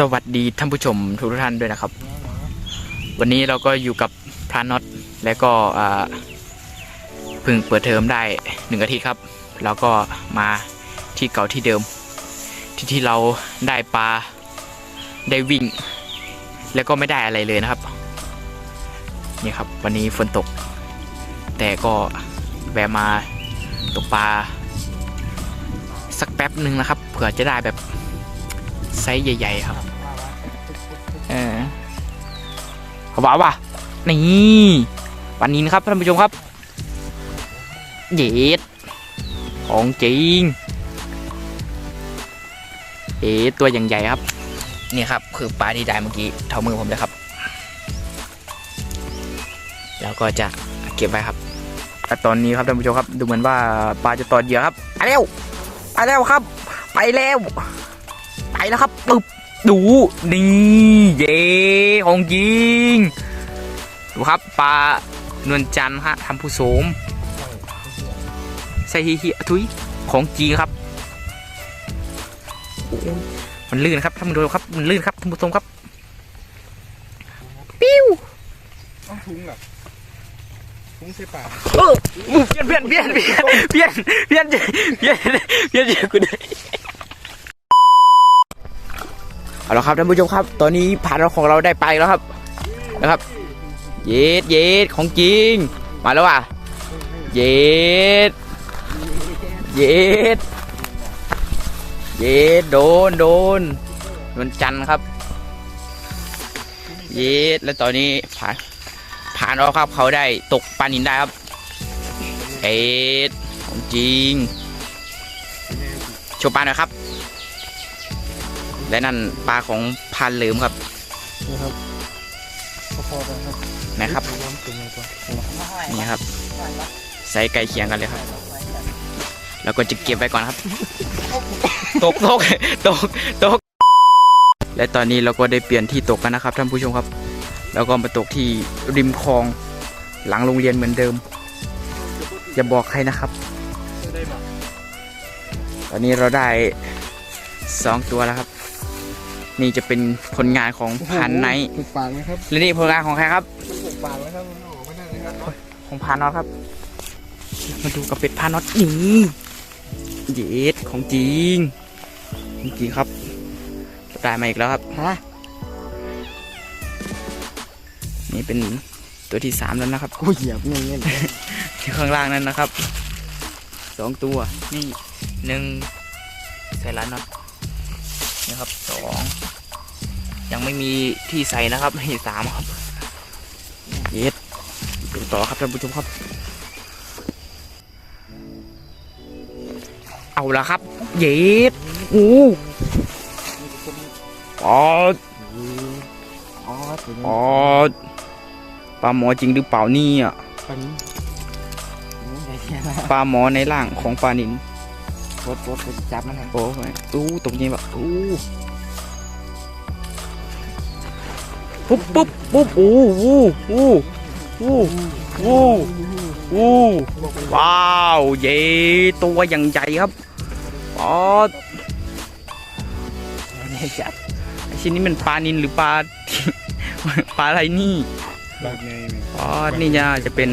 สวัสดีท่านผู้ชมทุกท่านด้วยนะครับ วันนี้เราก็อยู่กับพระน็อตและก็เพิ่งเปิดเทอมได้หนึ่งอาทิตย์ครับแล้วก็มาที่เก่าที่เดิม ที่ที่เราได้ปลาได้วิ่ง แล้วก็ไม่ได้อะไรเลยนะครับนี่ครับ วันนี้ฝนตก แต่ก็แวะมาตกปลาสักแป๊บหนึ่งนะครับเผื่อจะได้แบบไซส์ใหญ่ ๆ ครับ เขาบอกว่านี่วันนี้นะครับท่านผู้ชมครับ เย็ดของจริงเอ๋ตัวอย่างใหญ่ครับ นี่ครับ คือปลาที่ได้เมื่อกี้เท่ามือผมเลยครับ แล้วก็จะเก็บไว้ครับแต่ตอนนี้ครับท่านผู้ชมครับ ดูเหมือนว่าปลาจะตอดเหยื่อครับไปเร็วไปแล้วครับ ไปแล้ว ไปแล้วครับปึ๊บ ดู นี่เย่ของจริง ดูครับปลานวลจันทร์ฮะทำผู้โสมใส่ฮีฮีอะทุยของจริงครับโอ้ยมันลื่นครับท่านผู้ชมครับ มันลื่นครับท่านผู้ชมครับ ปิ้วเอาถุงเหรอถุงใส่ปากเออเพี้ยนเพี้ยนเพี้ยนเพี้ยนเพี้ยนเพี้ยนเพี้ยนเพี้ยนเพี้ยนเพี้ยนกูได้ เอาละครับท่านผู้ชมครับ ตอนนี้ผ่านเราของเราได้ไปแล้วครับนะครับ เย็ดเย็ดของจริง มาแล้วว่ะ เย็ด เย็ด เย็ดโดนโดนมันจันทร์ครับ เย็ดแล้วตอนนี้ผ่านผ่านแล้วครับเขาได้ตกปลานินได้ครับเอ็ดของจริงโชว์ปลาหน่อยครับ และนั่นปลาของพานเหลิมครับนี่ครับพอๆกันครับนะครับน้ำตุ่มเลยก่อนนี่ครับ ใส่ไก่เคียงกันเลยครับ แล้วก็จะเก็บไว้ก่อนครับ ตกตกตกตก และตอนนี้เราก็ได้เปลี่ยนที่ตกกันนะครับท่านผู้ชมครับ แล้วก็มาตกที่ริมคลองหลังโรงเรียนเหมือนเดิม อย่าบอกใครนะครับได้หมดตอนนี้เราได้สองตัวแล้วครับ นี่จะเป็นผลงานของพันไนท์ถูกปากไหมครับและนี่ผลงานของใครครับมันถูกปากไหมครับมันออกไม่ได้เลยครับของพานอตครับ มาดูกับเป็ดพานอตนี่เย็ดของจริงของจริงครับได้มาอีกแล้วครับฮะนี่เป็นตัวที่สามแล้วนะครับกูเหยียบเงี้ยเงี้ยที่ข้างล่างนั้นนะครับสองตัวนี่หนึ่งใส่ล้านน็อต นี่ครับสองยังไม่มีที่ใส่นะครับมีสามครับเย็ดดูต่อครับท่านผู้ชมครับ เอาละครับ เย็ดอู้อ๋ออ๋อถึงอ๋อปลาหมอจริงหรือเปล่าเนี่ยปันใหญ่แค่ไหนปลาหมอในร่างของปลานิน รถรถไปจับมันนะโอ้ยอู้ตกใจแบบอู้ปุ๊บปุ๊บปุ๊บอู้อู้อู้อู้อู้อู้ว้าวเย่ตัวอย่างใหญ่ครับอ๋อเนี่ยจับไอ้ชิ้นนี้มันปลานินหรือปลาปลาอะไรนี่ปากไงเนี่ยอ๋อนี่จะจะเป็น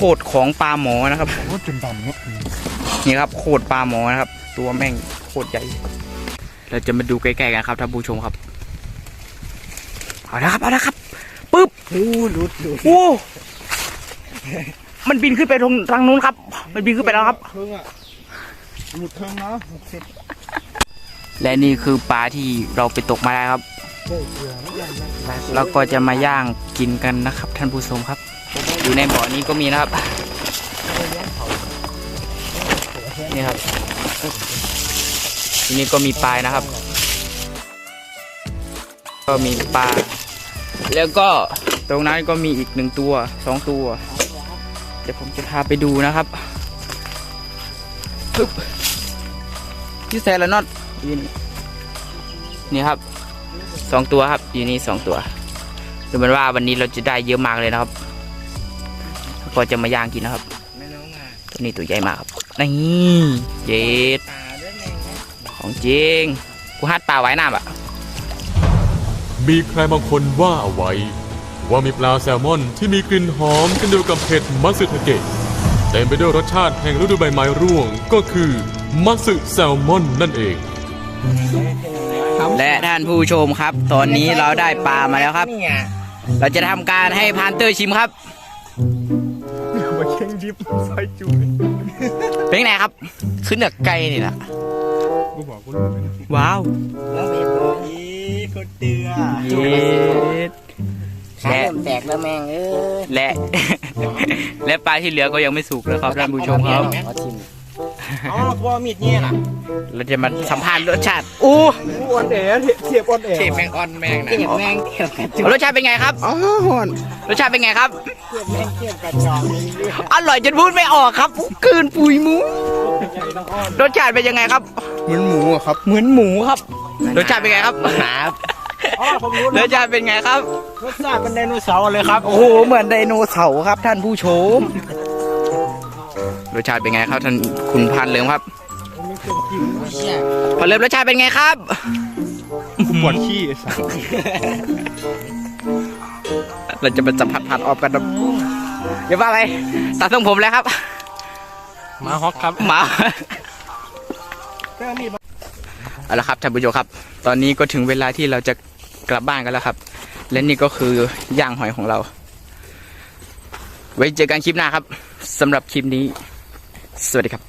โคดของปลาหมอนะครับโอ้จนดำเนี่ยนี่ครับโคดปลาหมอนะครับ ตัวแม่งโคตรใหญ่ เราจะมาดูใกล้ๆกันครับท่านผู้ชมครับ เอาละครับเอาละครับปึ๊บโอ้หลุดหลุดโอ้มันบินขึ้นไปตรงทางนู้นครับ มันบินขึ้นไปแล้วครับเครื่องอะหลุดเครื่องนะหกสิบและนี่คือปลาที่เราไปตกมาได้ครับเฮ้ยเกลือไม่ยังยังเราก็จะมาย่างกินกันนะครับ ท่านผู้ชมครับ อยู่ในบ่อนี้ก็มีนะครับ นี่ครับที่นี่ก็มีปลายนะครับ ก็มีปลา แล้วก็ตรงนั้นก็มีอีกหนึ่งตัวสองตัว เดี๋ยวผมจะพาไปดูนะครับปึ๊บที่แซลนอตยู่นี่นี่ครับสองตัวครับอยู่นี่สองตัวดูเหมือนว่าวันนี้เราจะได้เยอะมากเลยนะครับ ก็จะมาย่างกินนะครับไม่น้องอะตัวนี้ตัวใหญ่มากครับนี่เจ็ดตาด้วยแมงนะของจริงกูฮัดปลาไว้น้ำอะมีใครบางคนว่าเอาไว้ ว่ามีปลาแซลมอนที่มีกลิ่นหอมเช่นเดียวกับเห็ดมัตสึทาเกะเต็มไปด้วยรสชาติแห่งฤดูใบไม้ร่วงก็คือมัตสึแซลมอนนั่นเอง และท่านผู้ชมครับ ตอนนี้เราได้ปลามาแล้วครับ เราจะทำการให้พานเตอร์ชิมครับ ลิปซอยจุยเป็นไงครับ ขึ้นเหนือไกลนี่แหละกูบอกกูรู้เลยนะว้าวแล้วเบบอกอีคนเตือเย็ดขาและเริ่มแตกแล้วแม่งเอ้ยและ และปลาที่เหลือก็ยังไม่สุกนะครับท่านผู้ชมครับ ขอชิม อ๋อกูเอามีดเนี่ยน่ะเราจะมาสัมภาษณ์รสชาติอู้อ้วนแอ๋เทียบอ้วนแอ๋เทียบแมงออนแมงนะเทียบแมงเทียบกระจอกรสชาติเป็นไงครับอ๋อหอนรสชาติเป็นไงครับ เทียบแมงเทียบกระจอกนี่เรื่องอร่อยจนพูดไม่ออกครับกลืนปุยหมูรสชาติเป็นยังไงครับ เหมือนหมูอะครับ เหมือนหมูครับ รสชาติเป็นไงครับหนาอ๋อผมรู้รแล้วสชาติเป็นไงครับ รสชาติเป็นไดโนเสาร์เลยครับ โอ้โห เหมือนไดโนเสาร์ครับท่านผู้ชม รสชาติเป็นไงครับท่านคุณพันเลิมครับเชี่ยพันเลิมรสชาติเป็นไงครับกูปวดขี้ไอ้สัสเราจะไปสัมผัสผ่านออฟกันนะอย่าว่าอะไรตัดทรงผมแล้วครับมาฮอกครับหมาแค่นี้เอาละครับท่านผู้ชมครับ ตอนนี้ก็ถึงเวลาที่เราจะกลับบ้านกันแล้วครับ และนี่ก็คือย่างหอยของเรา ไว้เจอกันคลิปหน้าครับสำหรับคลิปนี้ สวัสดีครับ